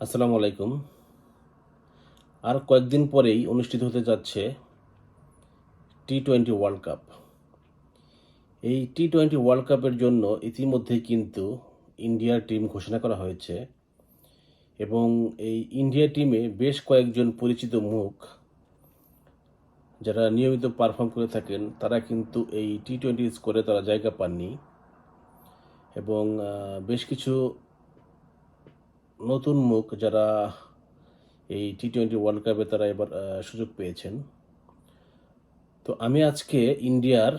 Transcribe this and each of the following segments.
আসসালামু আলাইকুম। আর কয়েকদিন পরেই অনুষ্ঠিত হতে যাচ্ছে টি টোয়েন্টি ওয়ার্ল্ড কাপ এই টি টোয়েন্টি ওয়ার্ল্ড কাপের জন্য ইতিমধ্যেই কিন্তু ইন্ডিয়ার টিম ঘোষণা করা হয়েছে এবং এই ইন্ডিয়া টিমে বেশ কয়েকজন পরিচিত মুখ যারা নিয়মিত পারফর্ম করে থাকেন, তারা কিন্তু এই টি টোয়েন্টি স্কোরে তারা জায়গা পাননি এবং বেশ কিছু নতুন মুখ যারা এই টি টোয়েন্টি ওয়ার্ল্ড কাপে তারা এবার সুযোগ পেয়েছেন। তো আমি আজকে ইন্ডিয়ার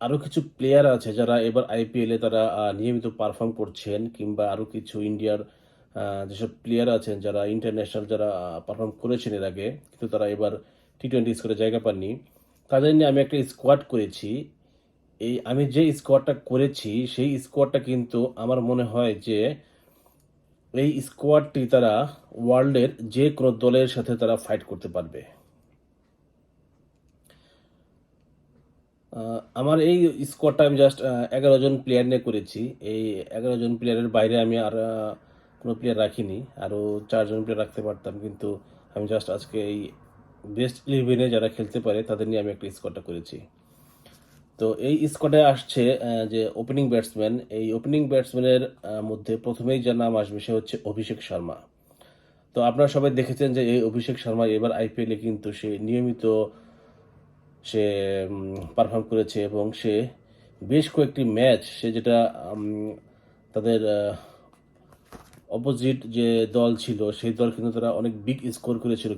আরও কিছু প্লেয়ার আছে যারা এবার আইপিএলে তারা নিয়মিত পারফর্ম করছেন কিংবা আরও কিছু ইন্ডিয়ার যেসব প্লেয়ার আছেন যারা ইন্টারন্যাশনাল যারা পারফর্ম করেছেন এর আগে, কিন্তু তারা এবার টি টোয়েন্টি স্কোরে জায়গা পাননি। তাদের নিয়ে আমি একটা স্কোয়াড করেছি। এই, আমি যে স্কোয়াডটা করেছি, সেই স্কোয়াডটা কিন্তু আমার মনে হয় যে এই স্কোয়াডটি তারা ওয়ার্ল্ডের যে কোনো দলের সাথে তারা ফাইট করতে পারবে। আমার এই স্কোয়াডটা আমি জাস্ট এগারো জন প্লেয়ার নিয়ে করেছি। এই এগারো জন প্লেয়ারের বাইরে আমি আর কোনো প্লেয়ার রাখিনি। আরও চারজন প্লেয়ার রাখতে পারতাম, কিন্তু আমি জাস্ট আজকে এই বেস্ট ইলেভেনে যারা খেলতে পারে, তাদের নিয়ে আমি একটা স্কোয়াডটা করেছি। তো এই স্কোয়াডে আসছে যে ওপেনিং ব্যাটসম্যান এই ওপেনিং ব্যাটসম্যানের মধ্যে প্রথমেই যার নাম আসবে সে হচ্ছে অভিষেক শর্মা। তো আপনারা সবাই দেখেছেন যে এই অভিষেক শর্মা এবার আইপিএলে কিন্তু সে নিয়মিত সে পারফর্ম করেছে এবং সে বেশ কয়েকটি ম্যাচ সে যেটা তাদের অপোজিট যে দল ছিল, সেই দল কিন্তু তারা অনেক বিগ স্কোর করেছিল।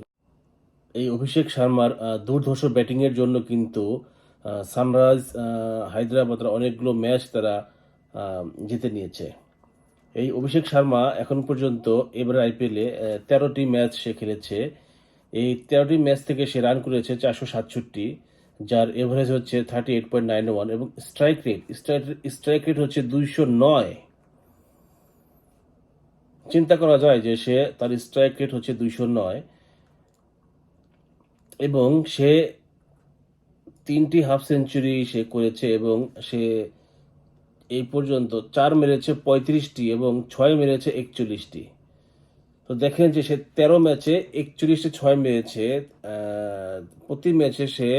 এই অভিষেক শর্মার দুর্ধর্ষ ব্যাটিংয়ের জন্য কিন্তু সানরাইজ হায়দ্রাবাদরা অনেকগুলো ম্যাচ তারা জিতে নিয়েছে। এই অভিষেক শর্মা এখন পর্যন্ত এবারে আইপিএলে তেরোটি ম্যাচ সে খেলেছে। এই তেরোটি ম্যাচ থেকে সে রান করেছে চারশো সাতষট্টি, যার এভারেজ হচ্ছে thirty eight point nine one এবং স্ট্রাইক রেট স্ট্রাইক রেট হচ্ছে দুইশো নয়। চিন্তা করা যায় যে সে, তার স্ট্রাইক রেট হচ্ছে দুইশো নয়। এবং সে তিনটি হাফ সেঞ্চুরি সে করেছে এবং সে এই পর্যন্ত চার মেরেছে পঁয়ত্রিশটি এবং ছয় মেরেছে একচল্লিশটি। তো দেখেন যে সে তেরো ম্যাচে একচল্লিশটি ছয় মেরেছে প্রতি ম্যাচে সে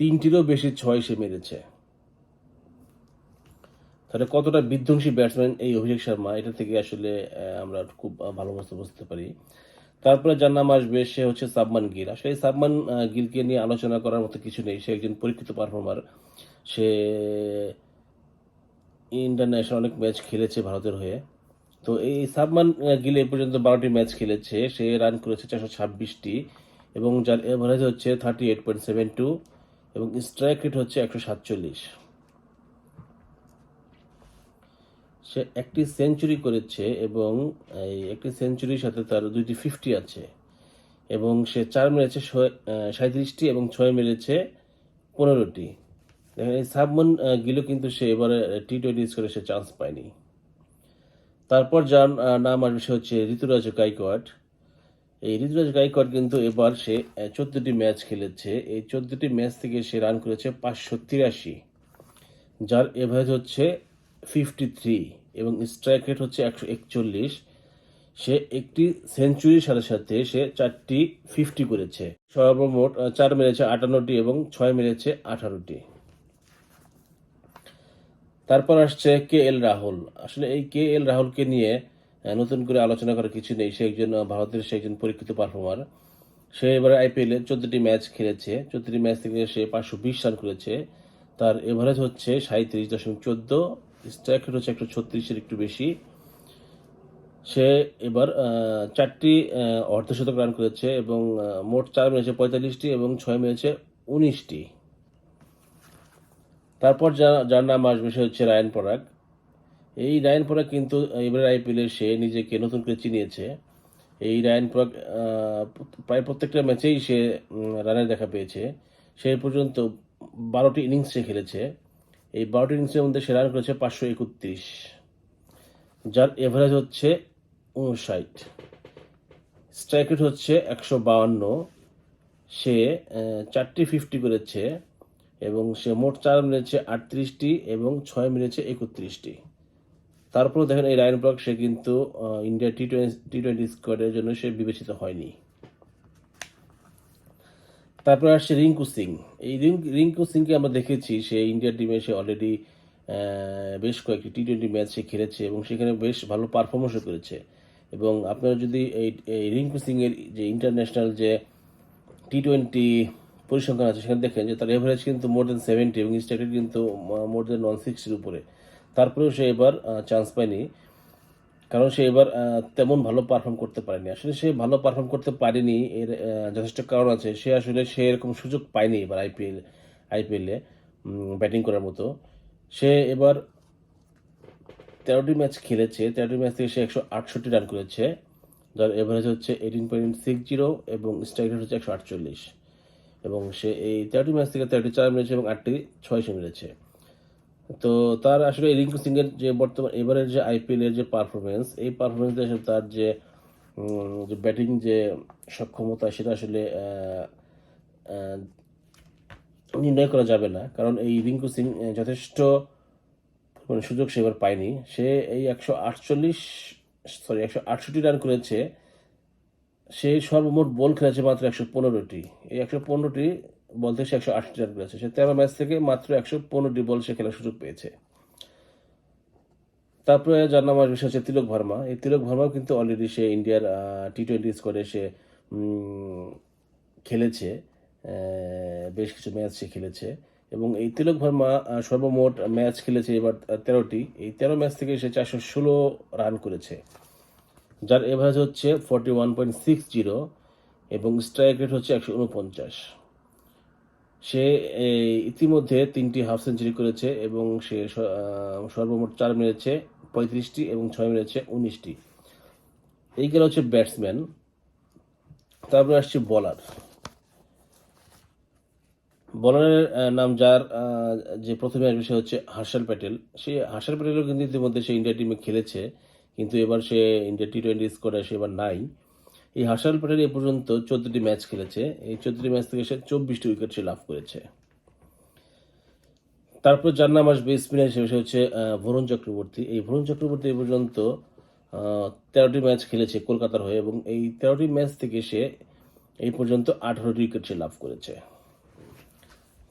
তিনটিরও বেশি ছয় সে মেরেছে। তাহলে কতটা বিধ্বংসী ব্যাটসম্যান এই অভিষেক শর্মা? এটা থেকে আসলে আমরা খুব ভালো মতো বুঝতে পারি। তারপরে যার নাম আসবে, সে হচ্ছে সাবমান গিল। আসলে সাবমান গিলকে নিয়ে আলোচনা করার মতো কিছু নেই। সে একজন পরীক্ষিত পারফর্মার সে ইন্টারন্যাশনাল অনেক ম্যাচ খেলেছে ভারতের হয়ে। তো এই সাবমান গিল এ পর্যন্ত বারোটি ম্যাচ খেলেছে। সে রান করেছে চারশো ছাব্বিশটি এবং যার এভারেজ হচ্ছে thirty eight point seven two এবং স্ট্রাইক রেট হচ্ছে একশো সাতচল্লিশ। সে একটি সেঞ্চুরি করেছে এবং এই একটি সেঞ্চুরির সাথে তার দুইটি ফিফটি আছে এবং সে চার মেরেছে সাঁত্রিশটি এবং ছয় মেরেছে পনেরোটি। দেখেন, এই সাবমন গিলো কিন্তু সে এবারে টি টোয়েন্টি করে সে চান্স পায়নি। তারপর যার নাম আসবে সে হচ্ছে ঋতুরাজ গাইকোয়াড। এই ঋতুরাজ গাইকোয়াড কিন্তু এবার সে চোদ্দটি ম্যাচ খেলেছে। এই চোদ্দটি ম্যাচ থেকে সে রান করেছে পাঁচশো তিরাশি, যার এভারেজ হচ্ছে ফিফটি থ্রি এবং স্ট্রাইক রেট হচ্ছে একশো একচল্লিশ। সে একটি সেঞ্চুরির সাথে সাথে সে চারটি ফিফটি করেছে। সর্বমোট চার মেরেছে আটান্নটি এবং ছয় মেরেছে আঠারোটি। তারপর আসছে কে এল রাহুল। আসলে এই কে এল রাহুলকে নিয়ে নতুন করে আলোচনা করার কিছু নেই। সে একজন ভারতের, সে একজন পরীক্ষিত পারফর্মার সে এবারে আইপিএলে চোদ্দটি ম্যাচ খেলেছে। চোদ্দটি ম্যাচ থেকে সে পাঁচশো বিশ রান করেছে। তার এভারেজ হচ্ছে সাঁত্রিশ দশমিক চোদ্দ। স্ট্রাইক হচ্ছে একশো ছত্রিশের একটু বেশি। সে এবার চারটি অর্ধশতক রান করেছে এবং মোট চার মেরেছে পঁয়তাল্লিশটি এবং ছয় মেরেছে উনিশটি। তারপর যা- যার নাম আসবে সে হচ্ছে রায়ন পরাগ। এই রায়ন পরাগ কিন্তু এবারে আইপিএলে সে নিজেকে নতুন করে চিনিয়েছে। এই রায়ন পরাগ প্রায় প্রত্যেকটা ম্যাচেই সে রানের দেখা পেয়েছে। সে পর্যন্ত বারোটি ইনিংস সে খেলেছে। এই বারোটি ইনিংসের মধ্যে সে রান করেছে পাঁচশো একত্রিশ, যার এভারেজ হচ্ছে উনষাট। স্ট্রাইক রেট হচ্ছে একশো বাউান্ন। সে চারটি ফিফটি করেছে এবং সে মোট চার মেরেছে আটত্রিশটি এবং ছয় মেরেছে একত্রিশটি। তারপরেও দেখেন এই রায়ন ব্লক সে কিন্তু India T twenty T twenty স্কোয়াডের জন্য সে বিবেচিত হয়নি। তারপরে আসছে রিঙ্কু সিং। এই রিঙ্ক সিংকে আমরা দেখেছি, সে ইন্ডিয়ার টিমে সে অলরেডি বেশ কয়েকটি টি টোয়েন্টি ম্যাচ সে খেলেছে এবং সেখানে বেশ ভালো পারফরমেন্সও করেছে। এবং আপনারা যদি এই এই রিঙ্কু সিংয়ের যে ইন্টারন্যাশনাল যে টি টোয়েন্টি পরিসংখ্যান আছে, সেখানে দেখেন যে তার এভারেজ কিন্তু মোর দেন সেভেন্টি এবং স্ট্রাইক কিন্তু মোর দেন ওয়ান সিক্সটির উপরে। তারপরেও সে এবার চান্স পায়নি। কারণ সে এবার তেমন ভালো পারফর্ম করতে পারেনি। আসলে সে ভালো পারফর্ম করতে পারেনি, এর যথেষ্ট কারণ আছে। সে আসলে, সে এরকম সুযোগ পায়নি এবার আইপিএল আইপিএলে ব্যাটিং করার মতো। সে এবার তেরোটি ম্যাচ খেলেছে। তেরোটি ম্যাচ থেকে সে একশো আটষট্টি রান করেছে। যার এভারেজ হচ্ছে এইটিন পয়েন্ট সিক্স জিরো এবং স্ট্রাইক রেট হচ্ছে একশো আটচল্লিশ। এবং সে এই তেরোটি ম্যাচ থেকে তেরোটি চার মেরেছে এবং আটটি ছয়শো মেরেছে। তো তার আসলে রিঙ্কু সিংয়ের যে বর্তমান, এবারের যে আইপিএল এর যে পারফরমেন্স এই পারফরমেন্স আসলে তার যে যে ব্যাটিং যে সক্ষমতা, সেটা আসলে নির্ণয় করা যাবে না। কারণ এই রিঙ্কু সিং যথেষ্ট মানে সুযোগ সে এবার পায়নি। সে এই একশো আটচল্লিশ সরি একশো আটষট্টি রান করেছে। সে সর্বমোট বল খেলেছে মাত্র একশো পনেরোটি। এই একশো পনেরোটি বল থেকে সে একশো আটটি রান করেছে সে তেরো ম্যাচ থেকে মাত্র একশো পনেরোটি বল সে খেলার সুযোগ পেয়েছে। তারপরে যার নাম আসবে হচ্ছে তিলক ভার্মা। এই তিলক ভার্মাও কিন্তু অলরেডি সে ইন্ডিয়ার টি টোয়েন্টি স্কোয়াডে সে খেলেছে। বেশ কিছু ম্যাচ সে খেলেছে। এবং এই তিলক ভার্মা সর্বমোট ম্যাচ খেলেছে এবার তেরোটি। এই তেরো ম্যাচ থেকে সে চারশো ষোলো রান করেছে। যার এভারেজ হচ্ছে forty one point six zero এবং স্ট্রাইক রেট হচ্ছে একশো উনপঞ্চাশ। সে ইতিমধ্যে তিনটি হাফ সেঞ্চুরি করেছে এবং সে সর্বমোট চার মেরেছে, পঁয়ত্রিশটি এবং ছয় মেরেছে, উনিশটি। এই গেল হচ্ছে ব্যাটসম্যান। তারপরে আসছে বলার। বলারের নাম যার যে প্রথমে আসবে সে হচ্ছে হার্ষাল প্যাটেল। সে, হার্ষাল প্যাটেলও কিন্তু ইতিমধ্যে সে ইন্ডিয়া টিমে খেলেছে, কিন্তু এবার সে ইন্ডিয়া টি টোয়েন্টি স্কোয়াডে সে এবার নাই। এই হার্ষাল প্যাটেল এ পর্যন্ত চোদ্দটি ম্যাচ খেলেছে। এই চোদ্দটি ম্যাচ থেকে সে চব্বিশটি উইকেট সে লাভ করেছে। তারপর যার নাম আসবে স্পিনার হিসেবে, সে হচ্ছে বরুণ চক্রবর্তী। এই বরুণ চক্রবর্তী এ পর্যন্ত তেরোটি ম্যাচ খেলেছে কলকাতার হয়ে এবং এই তেরোটি ম্যাচ থেকে সে এই পর্যন্ত আঠারোটি উইকেট সে লাভ করেছে।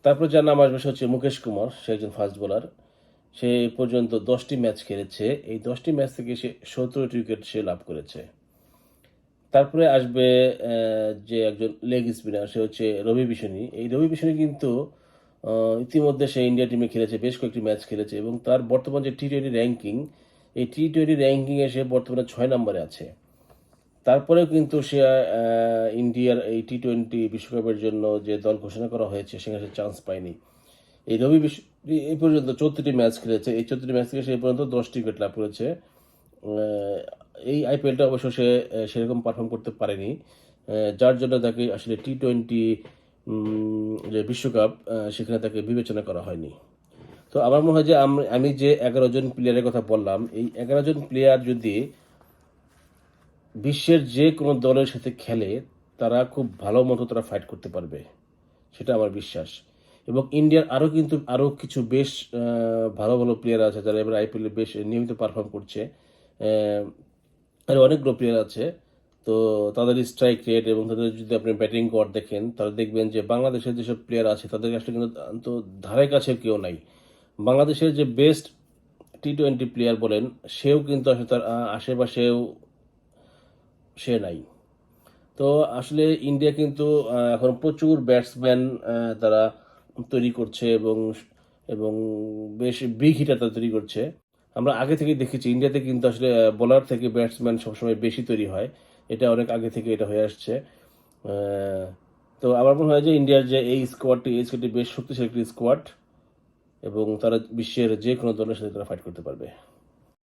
তারপর যার নাম আসবে, সে হচ্ছে মুকেশ কুমার। সে একজন ফাস্ট বোলার। সে পর্যন্ত দশটি ম্যাচ খেলেছে। এই দশটি ম্যাচ থেকে সে সতেরোটি উইকেট সে লাভ করেছে। তারপরে আসবে যে একজন লেগ স্পিনার সে হচ্ছে রবি বিশনী এই রবি বিশনী কিন্তু ইতিমধ্যে সে ইন্ডিয়া টিমে খেলেছে, বেশ কয়েকটি ম্যাচ খেলেছে এবং তার বর্তমান যে টি টোয়েন্টি র্যাঙ্কিং এই টি টোয়েন্টি র্যাঙ্কিংয়ে সে বর্তমানে ছয় নম্বরে আছে। তারপরেও কিন্তু সে ইন্ডিয়ার এই টি টোয়েন্টি বিশ্বকাপের জন্য যে দল ঘোষণা করা হয়েছে, সেখানে সে চান্স পায়নি। এই রবি বিশ্ব এই পর্যন্ত চোদ্দটি ম্যাচ খেলেছে। এই চোদ্দটি ম্যাচ থেকে সে পর্যন্ত দশটি উইকেট লাভ করেছে। এই আইপিএলটা অবশ্য সে সেরকম পারফর্ম করতে পারেনি। যার জন্য তাকে আসলে টি টোয়েন্টি যে বিশ্বকাপ সেখানে তাকে বিবেচনা করা হয়নি। তো আমার মনে হয় যে আম- যে এগারো জন প্লেয়ারের কথা বললাম, এই এগারো জন প্লেয়ার যদি বিশ্বের যে কোনো দলের সাথে খেলে, তারা খুব ভালো মতো তারা ফাইট করতে পারবে। সেটা আমার বিশ্বাস। এবং ইন্ডিয়ার আরও কিন্তু আরও কিছু বেশ ভালো ভালো প্লেয়ার আছে, যারা এবার আইপিএলে বেশ নিয়মিত পারফর্ম করছে। আরও অনেকগুলো প্লেয়ার আছে। তো তাদের স্ট্রাইক রেট এবং তাদের যদি আপনি ব্যাটিং কর দেখেন, তাহলে দেখবেন যে বাংলাদেশের যেসব প্লেয়ার আছে, তাদের আসলে কিন্তু তো ধারে কাছে কেউ নাই। বাংলাদেশের যে বেস্ট টি টোয়েন্টি প্লেয়ার বলেন, সেও কিন্তু আসলে তার আশেপাশেও সে নাই। তো আসলে ইন্ডিয়া কিন্তু এখন প্রচুর ব্যাটসম্যান তারা তৈরি করছে এবং এবং বেশ বিগ হিটার তারা তৈরি করছে। আমরা আগে থেকে দেখেছি, ইন্ডিয়াতে কিন্তু আসলে বোলার থেকে ব্যাটসম্যান সবসময় বেশি তৈরি হয়। এটা অনেক আগে থেকে এটা হয়ে আসছে। তো আমার মনে হয় যে ইন্ডিয়ার যে এই স্কোয়াডটি এই স্কোয়াডটি বেশ শক্তিশালী একটি স্কোয়াড এবং তারা বিশ্বের যে কোনো দলের সাথে তারা ফাইট করতে পারবে।